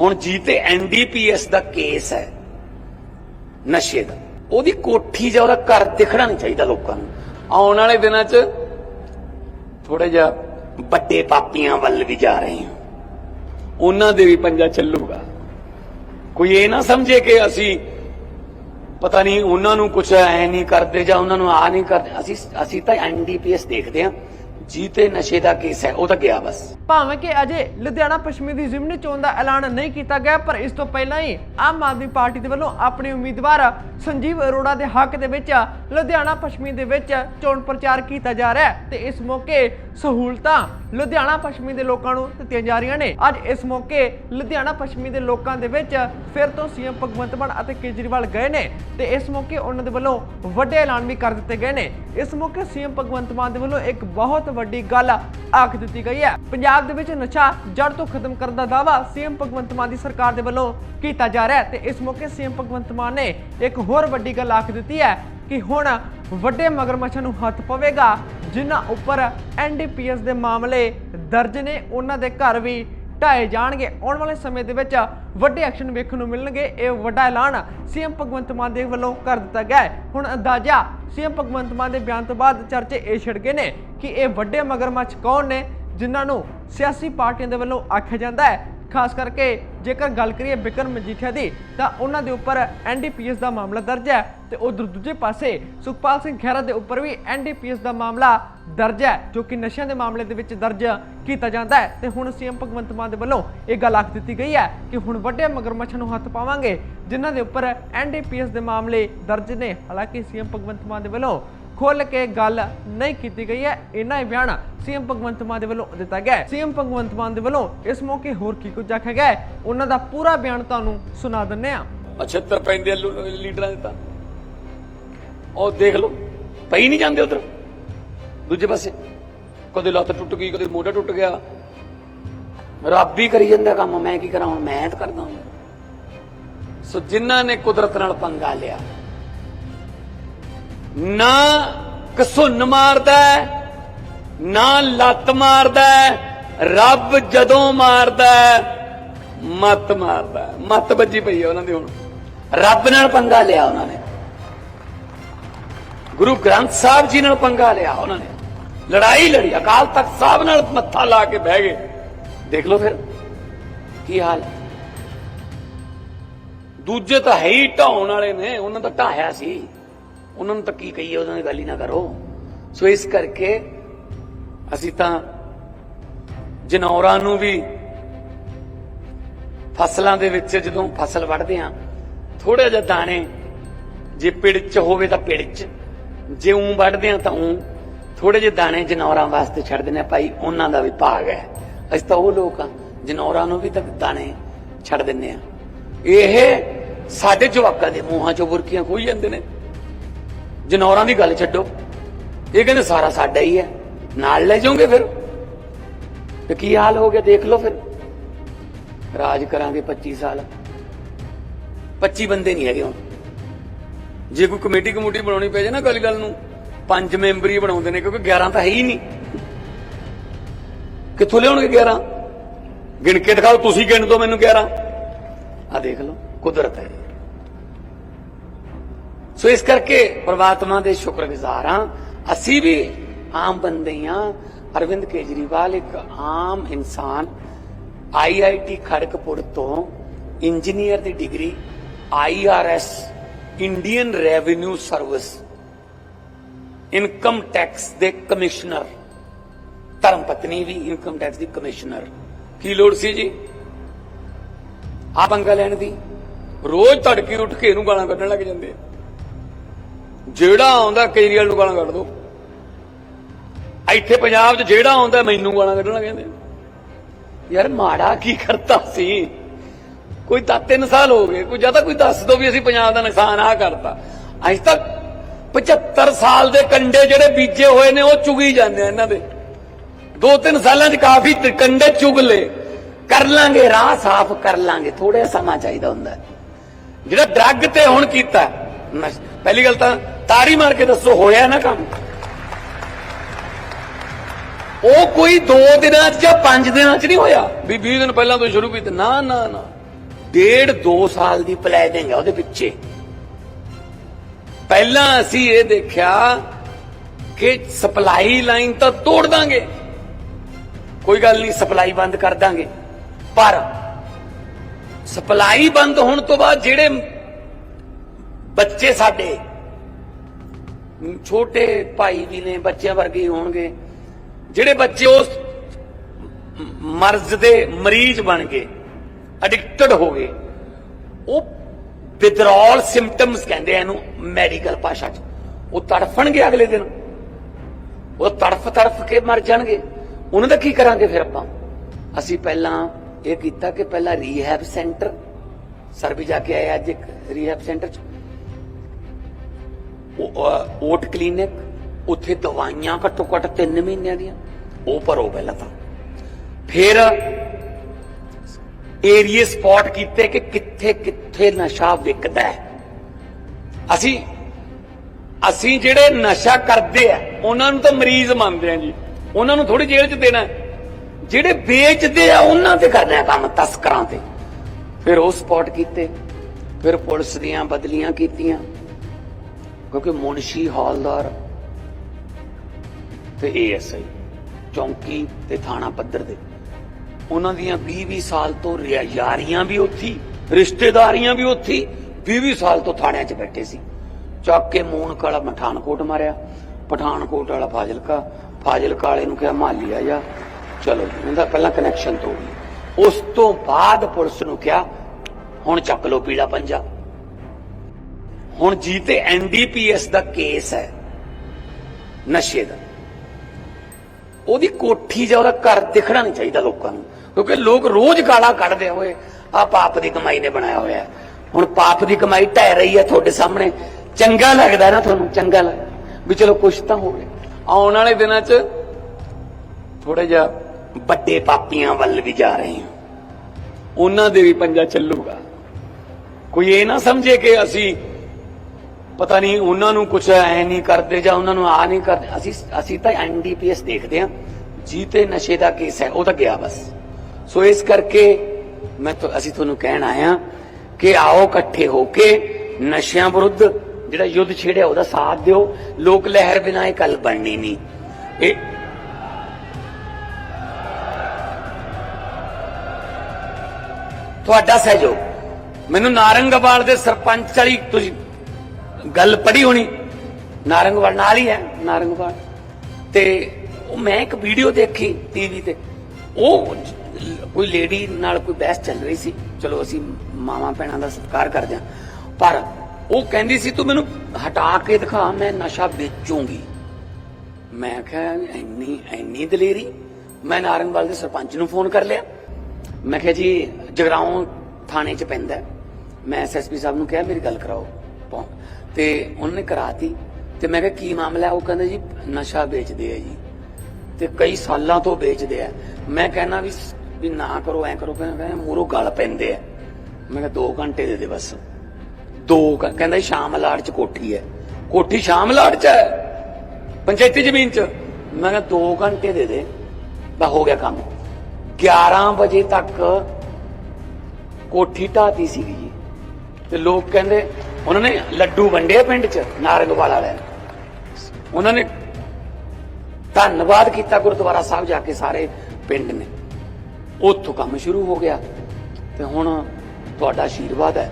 ਹੁਣ ਜੀ ਤੇ ਐਨਡੀਪੀਐਸ ਦਾ ਕੇਸ ਹੈ, ਨਸ਼ੇ ਦਾ। ਉਹਦੀ ਕੋਠੀ ਜਾਂ ਉਹਦਾ ਘਰ ਦਿਖਣਾ ਨਹੀਂ ਚਾਹੀਦਾ ਲੋਕਾਂ ਨੂੰ। ਆਉਣ ਵਾਲੇ ਦਿਨਾਂ 'ਚ ਥੋੜਾ ਜਿਹਾ ਵੱਡੇ ਪਾਪੀਆਂ ਵੱਲ ਵੀ ਜਾ ਰਹੇ ਹਾਂ। ਉਹਨਾਂ ਦੇ ਵੀ ਪੰਜਾ ਚੱਲੂਗਾ। ਕੋਈ ਇਹ ਨਾ ਸਮਝੇ ਕਿ ਅਸੀਂ ਪਤਾ ਨਹੀਂ ਉਹਨਾਂ ਨੂੰ ਕੁਝ ਐ ਨਹੀਂ ਕਰਦੇ ਜਾਂ ਉਹਨਾਂ ਨੂੰ ਆ ਨਹੀਂ ਕਰਦੇ। ਅਸੀਂ ਅਸੀਂ ਤਾਂ ਐਨਡੀਪੀਐਸ ਦੇਖਦੇ ਹਾਂ। ਜੀ ਨਸ਼ੇ ਦਾ ਕੇਸ ਹੈ, ਉਹ ਤਾਂ ਗਿਆ ਬਸ। ਭਾਵੇਂ ਕਿ ਅਜੇ ਲੁਧਿਆਣਾ ਪੱਛਮੀ ਦੀ ਜ਼ਿਮਨੀ ਚੋਣ ਦਾ ਐਲਾਨ ਨਹੀਂ ਕੀਤਾ ਗਿਆ, ਪਰ ਇਸ ਤੋਂ ਪਹਿਲਾਂ ਹੀ ਆਮ ਆਦਮੀ ਪਾਰਟੀ ਦੇ ਵੱਲੋਂ ਆਪਣੇ ਉਮੀਦਵਾਰ ਸੰਜੀਵ ਅਰੋੜਾ ਦੇ ਹੱਕ ਦੇ ਵਿੱਚ ਲੁਧਿਆਣਾ ਪੱਛਮੀ ਦੇ ਵਿੱਚ ਚੋਣ ਪ੍ਰਚਾਰ ਕੀਤਾ ਜਾ ਰਿਹਾ ਹੈ ਤੇ ਇਸ ਮੌਕੇ ਸਹੂਲਤਾਂ ਲੁਧਿਆਣਾ ਪੱਛਮੀ ਦੇ ਲੋਕਾਂ ਨੂੰ ਦਿੱਤੀਆਂ ਜਾ ਰਹੀਆਂ ਨੇ। ਅੱਜ ਇਸ ਮੌਕੇ ਲੁਧਿਆਣਾ ਪੱਛਮੀ ਦੇ ਲੋਕਾਂ ਦੇ ਵਿੱਚ ਫਿਰ ਤੋਂ ਸੀਐਮ ਭਗਵੰਤ ਮਾਨ ਅਤੇ ਕੇਜਰੀਵਾਲ ਗਏ ਨੇ ਤੇ ਇਸ ਮੌਕੇ ਉਹਨਾਂ ਦੇ ਵੱਲੋਂ ਵੱਡੇ ਐਲਾਨ ਵੀ ਕਰ ਦਿੱਤੇ ਗਏ ਨੇ। ਇਸ ਮੌਕੇ ਸੀਐਮ ਭਗਵੰਤ ਮਾਨ ਦੇ ਵੱਲੋਂ ਇੱਕ ਬਹੁਤ ਵੱਡੀ ਗੱਲ ਆਖ ਦਿੱਤੀ ਗਈ ਹੈ। ਪੰਜਾਬ ਦੇ ਵਿੱਚ ਨਸ਼ਾ ਜੜ ਤੋਂ ਖਤਮ ਕਰਨ ਦਾ ਦਾਅਵਾ ਸੀਐਮ ਭਗਵੰਤ ਮਾਨ ਦੀ ਸਰਕਾਰ ਦੇ ਵੱਲੋਂ ਕੀਤਾ ਜਾ ਰਿਹਾ ਹੈ ਤੇ ਇਸ ਮੌਕੇ ਸੀਐਮ ਭਗਵੰਤ ਮਾਨ ਨੇ ਇੱਕ ਹੋਰ ਵੱਡੀ ਗੱਲ ਆਖ ਦਿੱਤੀ ਹੈ ਕਿ ਹੁਣ ਵੱਡੇ ਮਗਰਮੱਛਾਂ ਨੂੰ ਹੱਥ ਪਵੇਗਾ ਜਿਨ੍ਹਾਂ ਉੱਪਰ ਐਨਡੀਪੀਐਸ ਦੇ ਮਾਮਲੇ ਦਰਜ ਨੇ, ਉਹਨਾਂ ਦੇ ਘਰ ਵੀ ਢਾਏ ਜਾਣਗੇ। ਆਉਣ ਵਾਲੇ ਸਮੇਂ ਦੇ ਵਿੱਚ ਵੱਡੇ ਐਕਸ਼ਨ ਵੇਖਣ ਨੂੰ ਮਿਲਣਗੇ। ਇਹ ਵੱਡਾ ਐਲਾਨ ਸੀਐਮ ਭਗਵੰਤ ਮਾਨ ਦੇ ਵੱਲੋਂ ਕਰ ਦਿੱਤਾ ਗਿਆ ਹੈ। ਹੁਣ ਅੰਦਾਜ਼ਾ ਸੀਐਮ ਭਗਵੰਤ ਮਾਨ ਦੇ ਬਿਆਨ ਤੋਂ ਬਾਅਦ ਚਰਚੇ ਇਹ ਛਿੜ ਗਏ ਨੇ ਕਿ ਇਹ ਵੱਡੇ ਮਗਰਮੱਛ ਕੌਣ ਨੇ, ਜਿਨ੍ਹਾਂ ਨੂੰ ਸਿਆਸੀ ਪਾਰਟੀਆਂ ਦੇ ਵੱਲੋਂ ਆਖਿਆ ਜਾਂਦਾ ਹੈ। ਖਾਸ ਕਰਕੇ ਜੇਕਰ ਗੱਲ ਕਰੀਏ ਬਿਕਰਮ ਮਜੀਠੀਆ ਦੀ, ਤਾਂ ਉਹਨਾਂ ਦੇ ਉੱਪਰ ਐਨਡੀਪੀਐਸ ਦਾ ਮਾਮਲਾ ਦਰਜ ਹੈ ਤੇ ਉਧਰ ਦੂਜੇ ਪਾਸੇ ਸੁਖਪਾਲ ਸਿੰਘ ਖਹਿਰਾ ਦੇ ਉੱਪਰ ਵੀ ਐਨਡੀਪੀਐਸ ਦਾ ਮਾਮਲਾ ਦਰਜ ਹੈ, ਜੋ ਕਿ ਨਸ਼ਿਆਂ ਦੇ ਮਾਮਲੇ ਦੇ ਵਿੱਚ ਦਰਜ ਕੀਤਾ ਜਾਂਦਾ ਹੈ। ਤੇ ਹੁਣ ਸੀਐਮ ਭਗਵੰਤ ਮਾਨ ਦੇ ਵੱਲੋਂ ਇਹ ਗੱਲ ਆਖ ਦਿੱਤੀ ਗਈ ਹੈ ਕਿ ਹੁਣ ਵੱਡੇ ਮਗਰਮੱਛਾਂ ਨੂੰ ਹੱਥ ਪਾਵਾਂਗੇ, ਜਿਨ੍ਹਾਂ ਦੇ ਉੱਪਰ ਐਨਡੀਪੀਐਸ ਦੇ ਮਾਮਲੇ ਦਰਜ ਨੇ। ਹਾਲਾਂਕਿ ਸੀਐਮ ਭਗਵੰਤ ਮਾਨ ਦੇ ਵੱਲੋਂ ਖੁੱਲ ਕੇ ਗੱਲ ਨਹੀਂ ਕੀਤੀ ਗਈ ਹੈ। ਇਹਨਾਂ ਬਿਆਨ ਸੀਐਮ ਭਗਵੰਤ ਮਾਨ ਦੇ ਵੱਲੋਂ ਦਿੱਤਾ ਗਿਆ ਹੈ। ਸੀਐਮ ਭਗਵੰਤ ਮਾਨ ਦੇ ਵੱਲੋਂ ਇਸ ਮੌਕੇ ਹੋਰ ਕੀ ਕੁਝ ਆਖਿਆ ਗਿਆ ਹੈ? ਉਹਨਾਂ ਦਾ ਪੂਰਾ ਬਿਆਨ ਤੁਹਾਨੂੰ ਸੁਣਾ ਦਿੰਨੇ ਆ 75 ਪੈਂਦੇ ਲੀਡਰਾਂ ਦੇ ਤਾਂ। ਉਹ ਦੇਖ ਲਓ, ਪਈ ਨਹੀਂ ਜਾਂਦੇ ਉਧਰ। ਦੂਜੇ ਪਾਸੇ, ਕਦੇ ਲੱਤ ਟੁੱਟ ਗਈ, ਕਦੇ ਮੋਢਾ ਟੁੱਟ ਗਿਆ। ਰੱਬ ਹੀ ਕਰੀ ਜਾਂਦਾ ਕੰਮ, ਮੈਂ ਕੀ ਕਰਾਂ ਮੈਂ ਤਾਂ ਕਰਦਾ ਸੋ ਜਿਨ੍ਹਾਂ ਨੇ ਕੁਦਰਤ ਨਾਲ ਪੰਗਾ ਲਿਆ ਨਾ ਕਸੁੰਨ ਮਾਰਦਾ ਨਾ ਲੱਤ ਮਾਰਦਾ ਰੱਬ ਜਦੋਂ ਮਾਰਦਾ ਮਤ ਮਾਰਦਾ ਹੈ। ਮੱਤ ਵੱਜੀ ਪਈ ਹੈ ਉਹਨਾਂ ਦੀ ਹੁਣ। ਰੱਬ ਨਾਲ ਪੰਗਾ ਲਿਆ ਉਹਨਾਂ ਨੇ। ਗੁਰੂ ਗ੍ਰੰਥ ਸਾਹਿਬ ਜੀ ਨਾਲ ਪੰਗਾ ਲਿਆ ਉਹਨਾਂ ਨੇ। ਲੜਾਈ ਲੜੀ, ਅਕਾਲ ਤਖਤ ਸਾਹਿਬ ਨਾਲ ਮੱਥਾ ਲਾ ਕੇ ਬਹਿ ਗਏ। ਦੇਖ ਲਓ ਫਿਰ, ਕੀ ਹਾਲ ਦੂਜੇ ਤਾਂ ਹੈ ਹੀ ਢਾਉਣ ਵਾਲੇ ਨੇ, ਉਹਨਾਂ ਦਾ ਢਾਹਿਆ ਸੀ। ਉਹਨਾਂ ਨੂੰ ਤਾਂ ਕੀ ਕਹੀਏ, ਉਹਨਾਂ ਦੀ ਗੱਲ ਹੀ ਨਾ ਕਰੋ। ਸੋ ਇਸ ਕਰਕੇ ਅਸੀਂ ਤਾਂ ਜਨੌਰਾਂ ਨੂੰ ਵੀ ਫਸਲਾਂ ਦੇ ਵਿੱਚ ਜਦੋਂ ਫਸਲ ਵੱਢਦੇ ਆ ਥੋੜਾ ਜਿਹਾ ਦਾਣੇ ਜੇ ਪਿੜ ਚ ਹੋਵੇ ਤਾਂ ਪਿੜ ਚ। ਜੇ ਉਂ ਵੱਢਦੇ ਆ ਤਾਂ ਉਂ ਥੋੜੇ ਜਿਹੇ ਦਾਣੇ ਜਨੌਰਾਂ ਵਾਸਤੇ ਛੱਡ ਦਿੰਦੇ ਆ ਭਾਈ ਉਹਨਾਂ ਦਾ ਵੀ ਭਾਗ ਹੈ। ਅਸੀਂ ਤਾਂ ਉਹ ਲੋਕ ਆ ਜਨੌਰਾਂ ਨੂੰ ਵੀ ਤਾਂ ਦਾਣੇ ਛੱਡ ਦਿੰਦੇ ਆ ਇਹ ਸਾਡੇ ਜਵਾਕਾਂ ਦੇ ਮੂੰਹਾਂ ਚੋਂ ਬੁਰਕੀਆਂ ਖੋਈ ਜਾਂਦੇ ਨੇ। ਜਨੌਰਾਂ ਦੀ ਗੱਲ ਛੱਡੋ। ਇਹ ਕਹਿੰਦੇ ਸਾਰਾ ਸਾਡਾ ਹੀ ਹੈ। ਨਾਲ ਲੈ ਜਾਓਗੇ ਫਿਰ। ਤੇ ਕੀ ਹਾਲ ਹੋ ਗਿਆ ਦੇਖ ਲਓ ਫਿਰ। ਰਾਜ ਕਰਾਂਗੇ 25 ਸਾਲ। 25 ਬੰਦੇ ਨਹੀਂ ਹੈਗੇ ਹੁਣ। ਜੇ ਕੋਈ ਕਮੇਟੀ ਕਮੂਟੀ ਬਣਾਉਣੀ ਪੈ ਜਾਏ ਨਾ ਅਕਾਲੀ ਦਲ ਨੂੰ, ਪੰਜ ਮੈਂਬਰੀ ਬਣਾਉਂਦੇ ਨੇ ਕਿਉਂਕਿ 11 ਤਾਂ ਹੈ ਹੀ ਨਹੀਂ। ਕਿੱਥੋਂ ਲਿਆਉਣਗੇ 11 ਗਿਣ ਕੇ ਦਿਖਾਓ, ਤੁਸੀਂ ਗਿਣ ਦਿਓ ਮੈਨੂੰ 11 ਆ ਦੇਖ ਲਓ, ਕੁਦਰਤ ਹੈ। ਸੋ ਇਸ ਕਰਕੇ ਪ੍ਰਮਾਤਮਾ ਦੇ ਸ਼ੁਕਰਗੁਜ਼ਾਰ ਹਾਂ। ਅਸੀਂ ਵੀ ਆਮ ਬੰਦੇ ਹਾਂ। ਅਰਵਿੰਦ ਕੇਜਰੀਵਾਲ ਇੱਕ ਆਮ ਇਨਸਾਨ ਆਈਆਈਟੀ ਖੜਕਪੁਰ ਤੋਂ ਇੰਜੀਨੀਅਰ ਦੀ degree IRS Indian revenue service, income tax ਦੇ ਕਮਿਸ਼ਨਰ ਧਰਮ ਪਤਨੀ ਵੀ ਇਨਕਮ ਟੈਕਸ ਦੀ ਕਮਿਸ਼ਨਰ। ਕੀ ਲੋੜ ਸੀ ਜੀ? ਆ ਪੰਗਾ ਲੈਣ ਦੀ। ਰੋਜ਼ ਤੜਕੇ ਉੱਠ ਕੇ ਇਹਨੂੰ ਗਾਲਾਂ ਕੱਢਣ ਲੱਗ ਜਾਂਦੇ ਆ। ਜਿਹੜਾ ਆਉਂਦਾ ਕੇਜਰੀਵਾਲ ਨੂੰ ਗਾਲਾਂ ਕੱਢ ਦੋ। ਇੱਥੇ ਪੰਜਾਬ 'ਚ ਜਿਹੜਾ ਆਉਂਦਾ ਮੈਨੂੰ ਗਾਲਾਂ ਕੱਢਣਾ ਲੱਗ ਯਾਰ ਮਾੜਾ ਕੀ ਕਰਤਾ ਸੀ? ਕੋਈ ਤਾਂ 3 ਸਾਲ ਹੋ ਗਏ, ਕੋਈ ਜ਼ਿਆਦਾ ਕੋਈ ਦੱਸ ਦੋ ਵੀ ਅਸੀਂ ਪੰਜਾਬ ਦਾ ਨੁਕਸਾਨ ਆ ਕਰਤਾ। ਅੱਜ ਤੱਕ 75 ਸਾਲ ਦੇ ਕੰਡੇ ਜਿਹੜੇ ਬੀਜੇ ਹੋਏ ਨੇ, ਉਹ ਚੁਗੀ ਜਾਂਦੇ ਆ ਇਹਨਾਂ ਦੇ। ਦੋ ਤਿੰਨ ਸਾਲਾਂ 'ਚ ਕਾਫੀ ਤ- ਕੰਡੇ ਚੁਗ ਲਏ। ਕਰ ਲਾਂਗੇ, ਰਾਹ ਸਾਫ਼ ਕਰ ਲਾਂਗੇ ਥੋੜਾ ਸਮਾਂ ਚਾਹੀਦਾ ਹੁੰਦਾ। ਜਿਹੜਾ ਡਰੱਗ ਤੇ ਹੁਣ ਕੀਤਾ ਪਹਿਲੀ ਗੱਲ ਤਾਂ ਤਾੜੀ ਮਾਰ ਕੇ ਦੱਸੋ ਹੋਇਆ ਨਾ ਕੰਮ? ਉਹ ਕੋਈ 2 ਦਿਨਾਂ 'ਚ ਜਾਂ 5 ਦਿਨਾਂ 'ਚ ਨਹੀਂ ਹੋਇਆ? ਵੀ 20 ਦਿਨ ਪਹਿਲਾਂ ਤੋਂ ਸ਼ੁਰੂ ਕੀਤਾ। ਨਾ ਨਾ ਨਾ। ਡੇਢ 2 ਸਾਲ ਦੀ ਪਲੈਨਿੰਗ ਹੈ ਉਹਦੇ ਪਿੱਛੇ। ਪਹਿਲਾਂ ਅਸੀਂ ਇਹ ਦੇਖਿਆ ਕਿ ਸਪਲਾਈ ਲਾਈਨ ਤਾਂ ਤੋੜ ਦਾਂਗੇ। ਕੋਈ ਗੱਲ ਨਹੀਂ ਸਪਲਾਈ ਬੰਦ ਕਰ ਦਾਂਗੇ। ਪਰ ਸਪਲਾਈ ਬੰਦ ਹੋਣ ਤੋਂ ਬਾਅਦ ਜਿਹੜੇ ਬੱਚੇ ਸਾਡੇ ਛੋਟੇ ਭਾਈ ਵੀ ਨੇ, ਬੱਚਿਆਂ ਵਰਗੇ ਹੋਣਗੇ। ਜਿਹੜੇ ਬੱਚੇ ਉਸ ਮਰਜ਼ ਦੇ ਮਰੀਜ਼ ਬਣ ਗਏ ਐਡਿਕਟਡ ਹੋ ਗਏ, ਉਹ ਵਿਦਰੋਲ ਸਿੰਪਟਮਸ ਕਹਿੰਦੇ ਇਹਨੂੰ ਮੈਡੀਕਲ ਭਾਸ਼ਾ 'ਚ। ਉਹ ਤੜਫਣਗੇ ਅਗਲੇ ਦਿਨ। ਉਹ ਤੜਫ ਤੜਫ ਕੇ ਮਰ ਜਾਣਗੇ। ਉਹਨਾਂ ਦਾ ਕੀ ਕਰਾਂਗੇ ਫਿਰ ਆਪਾਂ? ਅਸੀਂ ਪਹਿਲਾਂ ਇਹ ਕੀਤਾ ਕਿ ਪਹਿਲਾਂ ਰੀਹੈਬ ਸੈਂਟਰ ਸਰ ਵੀ ਜਾ ਕੇ ਆਏ ਅੱਜ ਇੱਕ ਰੀਹੈਬ ਸੈਂਟਰ 'ਚ। ਓਟ ਕਲੀਨਿਕ ਉੱਥੇ ਦਵਾਈਆਂ ਘੱਟੋ ਘੱਟ 3 ਮਹੀਨਿਆਂ ਦੀਆਂ। ਉਹ ਭਰੋ ਪਹਿਲਾਂ ਤਾਂ। ਫਿਰ ਏਰੀਏ ਸਪੌਟ ਕੀਤੇ ਕਿ ਕਿੱਥੇ ਕਿੱਥੇ ਨਸ਼ਾ ਵਿਕਦਾ ਹੈ। ਅਸੀਂ ਅਸੀਂ ਜਿਹੜੇ ਨਸ਼ਾ ਕਰਦੇ ਆ, ਉਹਨਾਂ ਨੂੰ ਤਾਂ ਮਰੀਜ਼ ਮੰਨਦੇ ਆ ਜੀ। ਉਹਨਾਂ ਨੂੰ ਥੋੜੀ ਜੇਲ੍ਹ 'ਚ ਦੇਣਾ ਜਿਹੜੇ ਵੇਚਦੇ ਆ, ਉਹਨਾਂ ਤੇ ਕਰਨਾ ਕੰਮ ਤਸਕਰਾਂ ਤੇ। ਫਿਰ ਉਹ ਸਪੌਟ ਕੀਤੇ। ਫਿਰ ਪੁਲਿਸ ਦੀਆਂ ਬਦਲੀਆਂ ਕੀਤੀਆਂ। ਕਿਉਂਕਿ ਮੁਨਸ਼ੀ ਹਾਲਦਾਰ ਤੇ ਏਐਸਆਈ ਚੌਂਕੀ ਤੇ ਥਾਣਾ ਪੱਧਰ ਦੇ ਉਹਨਾਂ ਦੀਆਂ 20-20 ਸਾਲ ਤੋਂ ਯਾਰੀਆਂ ਵੀ ਉੱਥੀ ਰਿਸ਼ਤੇਦਾਰੀਆਂ ਵੀ ਉੱਥੀ 20-20 ਸਾਲ ਤੋਂ ਥਾਣਿਆਂ 'ਚ ਬੈਠੇ ਸੀ। ਚੱਕ ਕੇ ਮੂਨ ਕਾਲਾ ਪਠਾਨਕੋਟ ਮਾਰਿਆ। ਪਠਾਨਕੋਟ ਵਾਲਾ ਫਾਜ਼ਿਲਕਾ ਫਾਜ਼ਿਲਕਾ ਵਾਲੇ ਨੂੰ ਕਿਹਾ ਮਾਲੀ ਜਾ। ਚਲੋ ਜੀ, ਉਹਦਾ ਪਹਿਲਾਂ ਕਨੈਕਸ਼ਨ ਤੋੜ ਉਸ ਤੋਂ ਬਾਅਦ ਪੁਲਿਸ ਨੂੰ ਕਿਹਾ ਹੁਣ ਚੱਕ ਲਓ ਪੀਲਾ ਪੰਜਾ। ਹੁਣ ਜੀ ਤੇ ਐਨਡੀਪੀਐਸ ਦਾ ਕੇਸ ਹੈ, ਨਸ਼ੇ ਦਾ। ਉਹਦੀ ਕੋਠੀ ਜਾਂ ਉਹਦਾ ਘਰ ਦਿਖਣਾ ਨਹੀਂ ਚਾਹੀਦਾ ਲੋਕਾਂ ਨੂੰ, ਕਿਉਂਕਿ ਲੋਕ ਰੋਜ਼ ਗਾਲਾਂ ਕੱਢਦੇ ਹੋਏ ਆ ਪਾਪ ਦੀ ਕਮਾਈ ਨੇ ਬਣਾਇਆ ਹੋਇਆ। ਹੁਣ ਪਾਪ ਦੀ ਕਮਾਈ ਢਹਿ ਰਹੀ ਹੈ ਤੁਹਾਡੇ ਸਾਹਮਣੇ, ਚੰਗਾ ਲੱਗਦਾ ਨਾ ਤੁਹਾਨੂੰ, ਚੰਗਾ ਲੱਗਦਾ। ਵੀ ਚਲੋ ਕੁਛ ਤਾਂ ਹੋਵੇ। ਆਉਣ ਵਾਲੇ ਦਿਨਾਂ 'ਚ ਥੋੜਾ ਜਿਹਾ ਵੱਡੇ ਪਾਪੀਆਂ ਵੱਲ ਵੀ ਜਾ ਰਹੇ ਹਾਂ। ਉਹਨਾਂ ਦੇ ਵੀ ਪੰਜਾ ਚੱਲੂਗਾ। ਕੋਈ ਇਹ ਨਾ ਸਮਝੇ ਕਿ ਅਸੀਂ ਪਤਾ ਨਹੀਂ ਉਹਨਾਂ ਨੂੰ ਕੁਝ ਐ ਨਹੀਂ ਕਰਦੇ ਜਾਂ ਉਹਨਾਂ ਨੂੰ ਆ ਨਹੀਂ ਕਰਦੇ। ਅਸੀਂ ਅਸੀਂ ਤਾਂ ਐਨਡੀਪੀਐਸ ਦੇਖਦੇ ਹਾਂ। ਜੀ ਤੇ ਨਸ਼ੇ ਦਾ ਕੇਸ ਹੈ, ਉਹ ਤਾਂ ਗਿਆ ਬਸ। ਸੋ ਇਸ ਕਰਕੇ ਮੈਂ ਅਸੀਂ ਤੁਹਾਨੂੰ ਕਹਿਣ ਆਇਆ ਕਿ ਆਓ ਇਕੱਠੇ ਹੋ ਕੇ ਨਸ਼ਿਆਂ ਵਿਰੁੱਧ ਜਿਹੜਾ ਯੁੱਧ ਛੇੜਿਆ ਉਹਦਾ ਸਾਥ ਦਿਓ। ਲੋਕ ਲਹਿਰ ਬਿਨਾਂ ਇਹ ਕੱਲ ਬਣਨੀ ਨਹੀਂ। ਇਹ ਤੁਹਾਡਾ ਸਹਿਯੋਗ। ਮੈਨੂੰ ਨਾਰੰਗਵਾਲ ਦੇ ਸਰਪੰਚ ਵਾਲੀ ਤੁਸੀਂ ਗੱਲ ਪੜੀ ਹੋਣੀ। ਨਾਰੰਗਵਾਲ ਨਾਲ ਹੀ ਹੈ, ਨਾਰੰਗਵਾਲ। ਤੇ ਉਹ ਮੈਂ ਇੱਕ ਵੀਡੀਓ ਦੇਖੀ ਟੀਵੀ ਤੇ। ਉਹ ਕੋਈ ਲੇਡੀ ਨਾਲ ਕੋਈ ਬਹਿਸ ਚੱਲ ਰਹੀ ਸੀ। ਚਲੋ ਅਸੀਂ ਮਾਵਾ ਭੈਣਾਂ ਦਾ ਸਤਿਕਾਰ ਕਰਦੇ ਹਾਂ। ਪਰ ਉਹ ਕਹਿੰਦੀ ਸੀ, ਤੂੰ ਮੈਨੂੰ ਹਟਾ ਕੇ ਦਿਖਾ, ਮੈਂ ਨਸ਼ਾ ਵੇਚੂੰਗੀ। ਮੈਂ ਕਿਹਾ, ਇੰਨੀ ਇੰਨੀ ਦਲੇਰੀ? ਮੈਂ ਨਾਰੰਗਵਾਲ ਦੇ ਸਰਪੰਚ ਨੂੰ ਫੋਨ ਕਰ ਲਿਆ। ਮੈਂ ਕਿਹਾ, ਜੀ, ਜਗਰਾਉਂ ਥਾਣੇ 'ਚ ਪੈਂਦਾ ਹੈ। ਮੈਂ ਐਸਐਸਪੀ ਸਾਹਿਬ ਨੂੰ ਕਿਹਾ, ਮੇਰੀ ਗੱਲ ਕਰਾਓ ਤੇ ਉਹਨਾਂ ਨੇ ਕਰਾਤੀ। ਤੇ ਮੈਂ ਕਿਹਾ, ਕੀ ਮਾਮਲਾ ਉਹ ਕਹਿੰਦੇ ਜੀ, ਨਸ਼ਾ ਵੇਚਦੇ ਆ ਜੀ। ਤੇ ਕਈ ਸਾਲਾਂ ਤੋਂ ਵੇਚਦੇ ਆ। ਮੈਂ ਕਹਿੰਦਾ ਵੀ ਵੀ ਨਾ ਕਰੋ, ਐ ਕਰੋ। ਕਹਿੰਦਾ ਮੂਰੋ ਗਲ ਪੈਂਦੇ ਆ। ਮੈਂ ਕਿਹਾ 2 ਘੰਟੇ ਦੇ ਦੇ ਬਸ। ਦੋ ਕਹਿੰਦਾ ਸ਼ਾਮ ਲਾੜ 'ਚ ਕੋਠੀ ਹੈ। ਕੋਠੀ ਸ਼ਾਮ ਲਾੜ 'ਚ ਹੈ? ਪੰਚਾਇਤੀ ਜ਼ਮੀਨ 'ਚ? ਮੈਂ ਕਿਹਾ 2 ਘੰਟੇ ਦੇ ਦੇ। ਬਾ ਹੋ ਗਿਆ ਕੰਮ। 11 ਵਜੇ ਤੱਕ ਕੋਠੀ ਢਾਤੀ ਸੀਗੀ ਜੀ। ਤੇ ਲੋਕ ਕਹਿੰਦੇ ਉਹਨਾਂ ਨੇ ਲੱਡੂ ਵੰਡੇ ਪਿੰਡ 'ਚ ਨਾਰੰਗਵਾਲ ਵਾਲਿਆਂ ਨੇ ਉਹਨਾਂ ਨੇ ਧੰਨਵਾਦ ਕੀਤਾ ਗੁਰਦੁਆਰਾ ਸਾਹਿਬ ਜਾ ਕੇ ਸਾਰੇ ਪਿੰਡ ਨੇ ਉੱਥੋਂ ਕੰਮ ਸ਼ੁਰੂ ਹੋ ਗਿਆ ਤੇ ਹੁਣ ਤੁਹਾਡਾ ਆਸ਼ੀਰਵਾਦ ਹੈ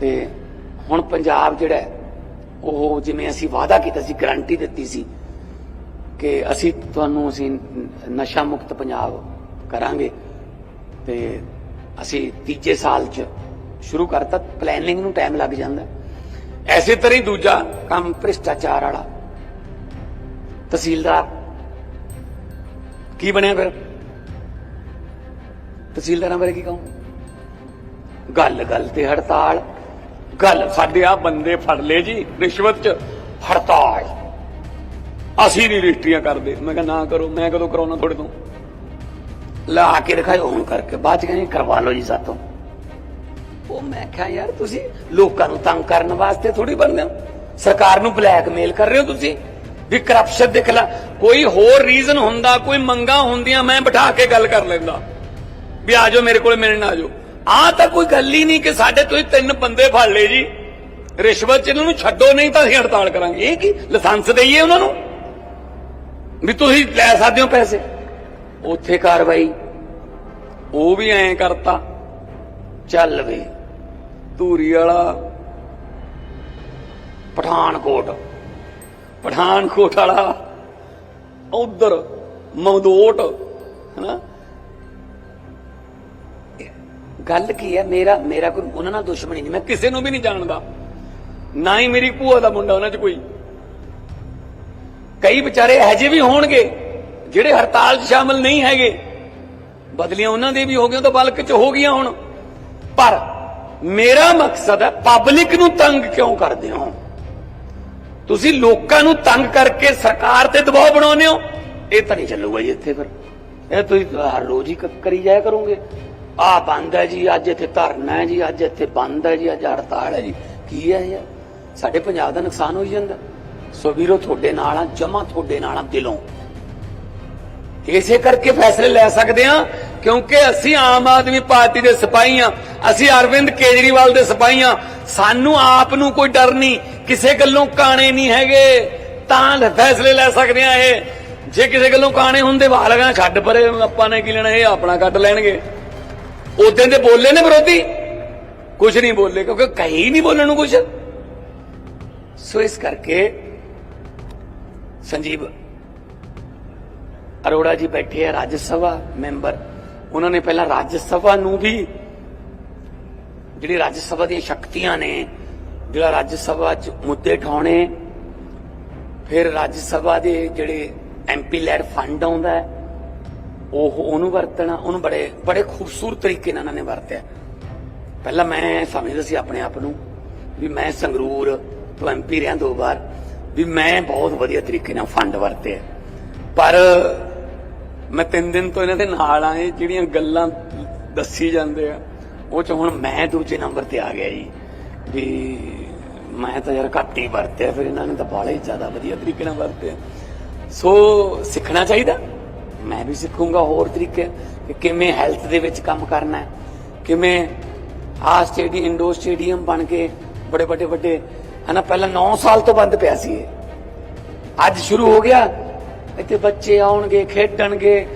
ਤੇ ਹੁਣ ਪੰਜਾਬ ਜਿਹੜਾ ਉਹ ਜਿਵੇਂ ਅਸੀਂ ਵਾਅਦਾ ਕੀਤਾ ਸੀ ਗਰੰਟੀ ਦਿੱਤੀ ਸੀ ਕਿ ਅਸੀਂ ਤੁਹਾਨੂੰ ਅਸੀਂ ਨਸ਼ਾ ਮੁਕਤ ਪੰਜਾਬ ਕਰਾਂਗੇ ਤੇ ਅਸੀਂ ਤੀਜੇ ਸਾਲ ਚ ਸ਼ੁਰੂ ਕਰਤਾ ਪਲੈਨਿੰਗ ਨੂੰ ਟਾਈਮ ਲੱਗ ਜਾਂਦਾ। ਹੈ। ਐਸੇ ਤਰ੍ਹਾਂ ਹੀ ਦੂਜਾ ਕੰਮ ਭ੍ਰਿਸ਼ਟਾਚਾਰ ਵਾਲਾ। ਤਹਿਸੀਲਦਾਰ। ਕੀ ਬਣਿਆ ਫਿਰ? ਤਹਿਸੀਲਦਾਰਾਂ ਬਾਰੇ ਕੀ ਕਹੂੰ ਗੱਲ ਗੱਲ ਤੇ ਹੜਤਾਲ। ਗੱਲ, ਸਾਡੇ ਆ ਬੰਦੇ ਫੜ ਲਏ ਜੀ, ਰਿਸ਼ਵਤ ਚ ਹੜਤਾਲ। ਅਸੀਂ ਨਹੀਂ ਰਜਿਸਟਰੀਆਂ ਕਰਦੇ। ਮੈਂ ਕਿਹਾ ਨਾ ਕਰੋ, ਮੈਂ ਕਦੋਂ ਕਰਾਉਣਾ ਤੁਹਾਡੇ ਤੋਂ? ਲਾ ਕੇ ਦਿਖਾਇਓ, ਹੁਣ ਕਰਕੇ। ਬਾਅਦ ਚ ਕਹਿੰਦੇ ਕਰਵਾ ਲਓ ਜੀ ਸਾਤੋਂ। ਉਹ ਮੈਂ ਕਿਹਾ, ਯਾਰ ਤੁਸੀਂ ਲੋਕਾਂ ਨੂੰ ਤੰਗ ਕਰਨ ਵਾਸਤੇ ਥੋੜੀ ਬਣਦੇ ਹੋ? ਸਰਕਾਰ ਨੂੰ ਬਲੈਕਮੇਲ ਕਰ ਰਹੇ ਹੋ ਤੁਸੀਂ? ਵੀ ਕਰਪਸ਼ਨ ਦੇ ਖਿਲਾਫ ਕੋਈ ਹੋਰ ਰੀਜ਼ਨ ਹੁੰਦਾ, ਕੋਈ ਮੰਗਾ ਹੁੰਦੀਆਂ, ਮੈਂ ਬਿਠਾ ਕੇ ਗੱਲ ਕਰ ਲੈਂਦਾ। ਵੀ ਆ ਜਾਓ ਮੇਰੇ ਕੋਲ ਮਿਲਣ ਆ ਜਾਓ। ਆ ਤਾਂ ਕੋਈ ਗੱਲ ਹੀ ਨਹੀਂ ਕਿ ਸਾਡੇ ਤੁਸੀਂ ਤਿੰਨ ਬੰਦੇ ਫੜ ਲਏ ਜੀ। ਰਿਸ਼ਵਤ ਚ ਇਹਨਾਂ ਨੂੰ ਛੱਡੋ, ਨਹੀਂ ਤਾਂ ਅਸੀਂ ਹੜਤਾਲ ਕਰਾਂਗੇ। ਇਹ ਕੀ ਲਾਇਸੈਂਸ ਦਈਏ ਉਹਨਾਂ ਨੂੰ? ਵੀ ਤੁਸੀਂ ਲੈ ਸਕਦੇ ਹੋ ਪੈਸੇ। ਉੱਥੇ ਕਾਰਵਾਈ। ਉਹ ਵੀ ਐਂ ਕਰਤਾ। ਚੱਲ ਵੀ। ਧੂਰੀ ਵਾਲਾ ਪਠਾਨਕੋਟ ਪਠਾਨਕੋਟ ਵਾਲਾ ਉਧਰ ਮਮਦੋਟ, ਹਨਾ? ਗੱਲ ਕੀ ਹੈ? ਮੇਰਾ ਮੇਰਾ ਕੋਈ, ਉਹਨਾਂ ਨਾਲ ਦੁਸ਼ਮਣੀ ਨਹੀਂ, ਮੈਂ ਕਿਸੇ ਨੂੰ ਵੀ ਨਹੀਂ ਜਾਣਦਾ। ਨਾ ਹੀ ਮੇਰੀ ਭੂਆ ਦਾ ਮੁੰਡਾ ਉਹਨਾਂ 'ਚ ਕੋਈ। ਕਈ ਵਿਚਾਰੇ ਇਹੋ ਜਿਹੇ ਵੀ ਹੋਣਗੇ, ਜਿਹੜੇ ਹੜਤਾਲ 'ਚ ਸ਼ਾਮਲ ਨਹੀਂ ਹੈਗੇ। ਬਦਲੀਆਂ ਉਹਨਾਂ ਦੇ ਵੀ ਹੋ ਗਈਆਂ ਤਾਂ ਬਲਕ 'ਚ ਹੋ ਗਈਆਂ ਹੁਣ। ਪਰ ਮੇਰਾ ਮਕਸਦ ਹੈ ਪਬਲਿਕ ਨੂੰ ਤੰਗ ਕਿਉਂ ਕਰਦੇ ਹੋ? ਤੁਸੀਂ ਲੋਕਾਂ ਨੂੰ ਤੰਗ ਕਰਕੇ ਸਰਕਾਰ ਤੇ ਦਬਾਅ ਬਣਾਉਂਦੇ ਹੋ? ਇਹ ਤਾਂ ਨਹੀਂ ਚੱਲੂਗਾ ਜੀ ਇੱਥੇ ਫਿਰ। ਇਹ ਤੁਸੀਂ ਹਰ ਰੋਜ਼ ਹੀ ਕਰੀ ਜਾਇਆ ਕਰੋਗੇ। ਆ ਬੰਦ ਹੈ ਜੀ, ਅੱਜ ਇੱਥੇ ਧਰਨਾ ਹੈ ਜੀ, ਅੱਜ ਇੱਥੇ ਬੰਦ ਹੈ ਜੀ, ਅੱਜ ਹੜਤਾਲ ਹੈ ਜੀ। ਕੀ ਹੈ ਯਾਰ ਸਾਡੇ ਪੰਜਾਬ ਦਾ ਨੁਕਸਾਨ ਹੋਈ ਜਾਂਦਾ। ਸੋ ਵੀਰੋ, ਤੁਹਾਡੇ ਨਾਲ ਆ, ਜਮਾ ਤੁਹਾਡੇ ਨਾਲ ਆ ਦਿਲੋਂ। ਇਸੇ ਕਰਕੇ ਫੈਸਲੇ ਲੈ ਸਕਦੇ ਹਾਂ ਕਿਉਂਕਿ ਅਸੀਂ ਆਮ ਆਦਮੀ ਪਾਰਟੀ ਦੇ ਸਿਪਾਹੀ ਹਾਂ। ਅਸੀਂ ਅਰਵਿੰਦ ਕੇਜਰੀਵਾਲ ਦੇ ਸਿਪਾਹੀ ਹਾਂ। ਸਾਨੂੰ ਆਪ ਨੂੰ ਕੋਈ ਡਰ ਨਹੀਂ। ਕਿਸੇ ਗੱਲੋਂ ਕਾਣੇ ਨਹੀਂ ਹੈਗੇ। ਤਾਂ ਫੈਸਲੇ ਲੈ ਸਕਦੇ ਹਾਂ ਇਹ। ਜੇ ਕਿਸੇ ਗੱਲੋਂ ਕਾਣੇ ਹੁੰਦੇ ਵਾਹ ਛੱਡ ਪਰੇ ਆਪਾਂ ਨੇ ਕੀ ਲੈਣਾ, ਇਹ ਆਪਣਾ ਕੱਢ ਲੈਣਗੇ। ਉਦੋਂ ਦੇ ਬੋਲੇ ਨੇ ਵਿਰੋਧੀ। ਕੁਝ ਨਹੀਂ ਬੋਲੇ, ਕਿਉਂਕਿ ਕਹੀ ਨਹੀਂ ਬੋਲਣ ਨੂੰ ਕੁਝ ਸੋ ਇਸ ਕਰਕੇ ਸੰਜੀਵ ਅਰੋੜਾ ਜੀ ਬੈਠੇ ਆ ਰਾਜ ਸਭਾ ਮੈਂਬਰ। ਉਹਨਾਂ ਨੇ ਪਹਿਲਾਂ ਰਾਜ ਸਭਾ ਨੂੰ ਵੀ ਜਿਹੜੀ ਰਾਜ ਸਭਾ ਦੀਆਂ ਸ਼ਕਤੀਆਂ ਨੇ, ਜਿਹੜਾ ਰਾਜ ਸਭਾ 'ਚ ਮੁੱਦੇ ਠਾਉਣੇ, ਫਿਰ ਰਾਜ ਸਭਾ ਦੇ ਜਿਹੜੇ ਐਮਪੀ ਲੈਡ ਫੰਡ ਆਉਂਦਾ ਹੈ, ਉਹ ਉਹਨੂੰ ਵਰਤਣਾ, ਉਹਨੂੰ ਬੜੇ ਬੜੇ ਖੂਬਸੂਰਤ ਤਰੀਕੇ ਨਾਲ ਉਹਨਾਂ ਨੇ ਵਰਤਿਆ। ਪਹਿਲਾਂ ਮੈਂ ਸਮਝਦਾ ਸੀ ਆਪਣੇ ਆਪ ਨੂੰ ਵੀ ਮੈਂ ਸੰਗਰੂਰ ਤੋਂ ਐਮਪੀ ਰਿਹਾ ਦੋ ਵਾਰ, ਵੀ ਮੈਂ ਬਹੁਤ ਵਧੀਆ ਤਰੀਕੇ ਨਾਲ ਫੰਡ ਵਰਤੇ ਪਰ ਮੈਂ ਤਿੰਨ ਦਿਨ ਤੋਂ ਇਹਨਾਂ ਦੇ ਨਾਲ ਆ ਇਹ ਜਿਹੜੀਆਂ ਗੱਲਾਂ ਦੱਸੀ ਜਾਂਦੇ ਆ। ਉਹ ਚ ਹੁਣ ਮੈਂ ਦੂਜੇ ਨੰਬਰ ਤੇ ਆ ਗਿਆ ਜੀ। ਵੀ ਮੈਂ ਤਾਂ ਯਾਰ ਘੱਟ ਹੀ ਵਰਤਿਆ, ਫਿਰ ਇਹਨਾਂ ਨੇ ਤਾਂ ਬਾਲੇ ਜ਼ਿਆਦਾ ਵਧੀਆ ਤਰੀਕੇ ਨਾਲ ਵਰਤਿਆ। ਸੋ ਸਿੱਖਣਾ ਚਾਹੀਦਾ। ਮੈਂ ਵੀ ਸਿੱਖੂੰਗਾ ਹੋਰ ਤਰੀਕੇ। ਕਿ ਕਿਵੇਂ ਹੈਲਥ ਦੇ ਵਿੱਚ ਕੰਮ ਕਰਨਾ ਹੈ। ਕਿਵੇਂ ਆ ਸਟੇਡੀਅਮ ਇੰਡੋਰ ਸਟੇਡੀਅਮ ਬਣ ਕੇ ਬੜੇ ਵੱਡੇ ਵੱਡੇ ਹਨਾ, ਪਹਿਲਾਂ 9 ਸਾਲ ਤੋਂ ਬੰਦ ਪਿਆ ਸੀ ਇਹ। ਅੱਜ ਸ਼ੁਰੂ ਹੋ ਗਿਆ। ਇੱਥੇ ਬੱਚੇ ਆਉਣਗੇ, ਖੇਡਣਗੇ।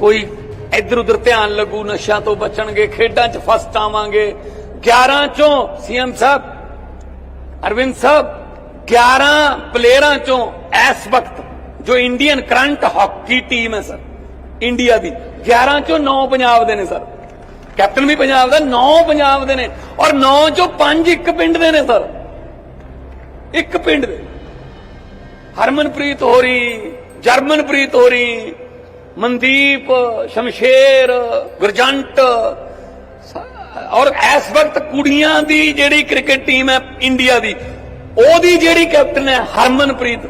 ਕੋਈ ਇੱਧਰ ਉੱਧਰ ਧਿਆਨ ਲੱਗੂ ਨਸ਼ਾ ਤੋਂ ਬਚਣਗੇ, ਖੇਡਾਂ 'ਚ ਫਸਟ ਆਵਾਂਗੇ। 11 ਚੋਂ ਸੀਐਮ ਸਾਹਿਬ, ਅਰਵਿੰਦ ਸਾਹਿਬ 11 ਪਲੇਅਰਾਂ ਚੋਂ ਇਸ ਵਕਤ ਜੋ ਇੰਡੀਅਨ ਕਰੰਟ ਹਾਕੀ ਟੀਮ ਹੈ ਸਰ ਇੰਡੀਆ ਦੀ 11 ਚੋਂ 9 ਪੰਜਾਬ ਦੇ ਨੇ ਸਰ। ਕੈਪਟਨ ਵੀ ਪੰਜਾਬ ਦਾ 9 ਪੰਜਾਬ ਦੇ ਨੇ ਔਰ 9 ਚੋਂ 5 ਇੱਕ ਪਿੰਡ ਦੇ ਨੇ ਸਰ। ਇੱਕ ਪਿੰਡ ਦੇ। ਹਰਮਨਪ੍ਰੀਤ ਹੋਰੀ ਜਰਮਨਪ੍ਰੀਤ ਹੋਰੀ, ਮਨਦੀਪ ਸ਼ਮਸ਼ੇਰ, ਗੁਰਜੰਟ ਔਰ ਇਸ ਵਕਤ ਕੁੜੀਆਂ ਦੀ ਜਿਹੜੀ ਕ੍ਰਿਕਟ ਟੀਮ ਹੈ ਇੰਡੀਆ ਦੀ, ਉਹਦੀ ਜਿਹੜੀ ਕੈਪਟਨ ਹੈ ਹਰਮਨਪ੍ਰੀਤ।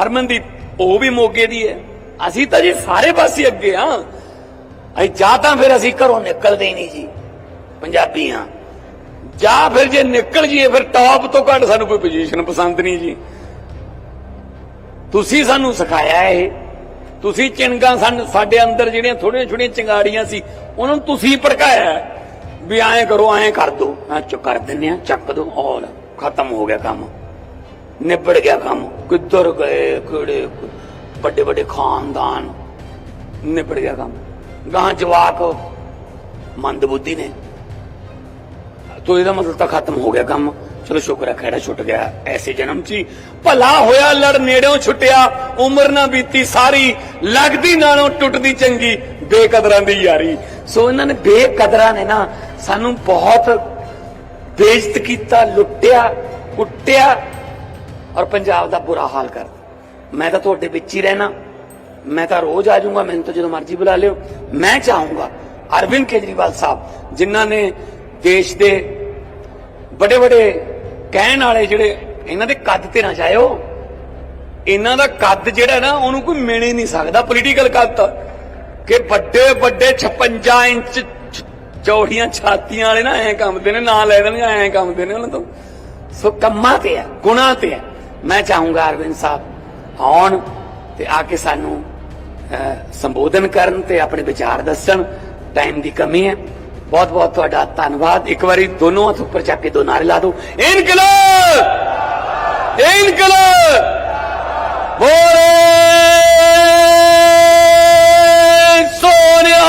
ਹਰਮਨਦੀਪ, ਉਹ ਵੀ ਮੋਗੇ ਦੀ ਹੈ। ਅਸੀਂ ਤਾਂ ਜੀ ਸਾਰੇ ਪਾਸੇ ਅੱਗੇ ਆ ਅਸੀਂ ਜਾਂ ਤਾਂ ਫਿਰ ਅਸੀਂ ਘਰੋਂ ਨਿਕਲਦੇ ਹੀ ਨਹੀਂ ਜੀ, ਪੰਜਾਬੀ ਆ ਜਾਂ ਫਿਰ ਜੇ ਨਿਕਲ ਜੀਏ ਫਿਰ ਟੌਪ ਤੋਂ ਘੱਟ ਸਾਨੂੰ ਕੋਈ ਪੋਜੀਸ਼ਨ ਪਸੰਦ ਨਹੀਂ ਜੀ। ਤੁਸੀਂ ਸਾਨੂੰ ਸਿਖਾਇਆ ਇਹ। ਤੁਸੀਂ ਚਿੰਗਾ ਸਾਨੂੰ, ਸਾਡੇ ਅੰਦਰ ਜਿਹੜੀਆਂ ਥੋੜੀਆਂ ਛੋਟੀਆਂ ਚਿੰਗਾੜੀਆਂ ਸੀ, ਉਹਨਾਂ ਨੂੰ ਤੁਸੀਂ ਭੜਕਾਇਆ ਵੀ ਐਂ ਕਰੋ, ਐਂ ਕਰ ਦੋ। ਐਂ ਚੁੱਕ ਕਰ ਦਿੰਨੇ ਆ ਚੱਕ ਦੋ ਔਰ ਖਤਮ ਹੋ ਗਿਆ ਕੰਮ। ਨਿਬੜ ਗਿਆ ਕੰਮ। ਕਿੱਧਰ ਗਏ, ਕਿਹੜੇ ਵੱਡੇ ਵੱਡੇ ਖਾਨਦਾਨ? ਨਿਬੜ ਗਿਆ ਕੰਮ। ਗਾਂ ਜਵਾਕ ਮੰਦਬੁੱਧੀ ਨੇ। ਤੋ ਇਹਦਾ ਮਤਲਬ ਤਾਂ ਖਤਮ ਹੋ ਗਿਆ ਕੰਮ। ਚਲੋ ਸ਼ੁਕਰ ਹੈ ਖੈੜਾ ਛੁੱਟ ਗਿਆ, ਐਸੇ ਜਨਮ 'ਚ ਹੀ। ਭਲਾ ਹੋਇਆ, ਲੜ ਨੇੜਿਓਂ ਛੁੱਟਿਆ, ਉਮਰ ਨਾ ਬੀਤੀ ਸਾਰੀ, ਲੱਗਦੀ ਨਾਲੋਂ ਟੁੱਟਦੀ ਚੰਗੀ, ਬੇਕਦਰਾਂ ਦੀ ਯਾਰੀ। ਸੋ ਇਹਨਾਂ ਨੇ ਬੇਕਦਰਾਂ ਨੇ ਨਾ ਸਾਨੂੰ ਬਹੁਤ ਬੇਇੱਜ਼ਤ ਕੀਤਾ, ਲੁੱਟਿਆ, ਕੁੱਟਿਆ ਔਰ ਪੰਜਾਬ ਦਾ ਬੁਰਾ ਹਾਲ ਕਰ ਮੈਂ ਤਾਂ ਤੁਹਾਡੇ ਵਿੱਚ ਹੀ ਰਹਿਣਾ। ਮੈਂ ਤਾਂ ਰੋਜ਼ ਆ ਜਾਊਂਗਾ, ਮੈਨੂੰ ਤਾਂ ਜਦੋਂ ਮਰਜ਼ੀ ਬੁਲਾ ਲਿਓ। ਮੈਂ ਚਾਹੂੰਗਾ ਅਰਵਿੰਦ ਕੇਜਰੀਵਾਲ ਸਾਹਿਬ, ਜਿਨ੍ਹਾਂ ਨੇ ਦੇਸ਼ ਦੇ ਵੱਡੇ ਵੱਡੇ ਕਹਿਣ ਵਾਲੇ ਜਿਹੜੇ ਇਹਨਾਂ ਦੇ ਕੱਦ ਤੇ ਨਾ ਜਾਇਓ। ਇਹਨਾਂ ਦਾ ਕੱਦ ਜਿਹੜਾ ਨਾ, ਉਹਨੂੰ ਕੋਈ ਮਿਲ ਹੀ ਨਹੀਂ ਸਕਦਾ ਪੋਲੀਟੀਕਲ ਕੱਦ ਕਿ ਵੱਡੇ ਵੱਡੇ 56 ਇੰਚ ਚੌੜੀਆਂ ਛਾਤੀਆਂ ਵਾਲੇ ਨਾ ਐਂ ਕੰਮਦੇ ਨੇ, ਨਾਂ ਲੈ ਦੇਣਗੇ, ਐਂ ਕੰਮਦੇ ਨੇ ਉਹਨਾਂ ਤੋਂ। ਸੋ ਕੰਮਾਂ ਤੇ ਹੈ ਗੁਣਾ ਤੇ ਹੈ ਮੈਂ ਚਾਹੂੰਗਾ ਅਰਵਿੰਦ ਸਾਹਿਬ ਆਉਣ ਤੇ ਆ ਕੇ ਸਾਨੂੰ ਸੰਬੋਧਨ ਕਰਨ ਤੇ ਆਪਣੇ ਵਿਚਾਰ ਦੱਸਣ। ਟਾਈਮ ਦੀ ਕਮੀ ਹੈ। ਬਹੁਤ ਬਹੁਤ ਤੁਹਾਡਾ ਧੰਨਵਾਦ। ਇੱਕ ਵਾਰੀ ਦੋਨੋਂ ਹੱਥ ਉੱਪਰ ਚੱਕ ਕੇ ਦੋ ਨਾਰੇ ਲਾ ਦੋ ਇਨਕਲਾਬ! ਇਨਕਲਾਬ! ਬੋਲੇ ਸੋਨਿਆ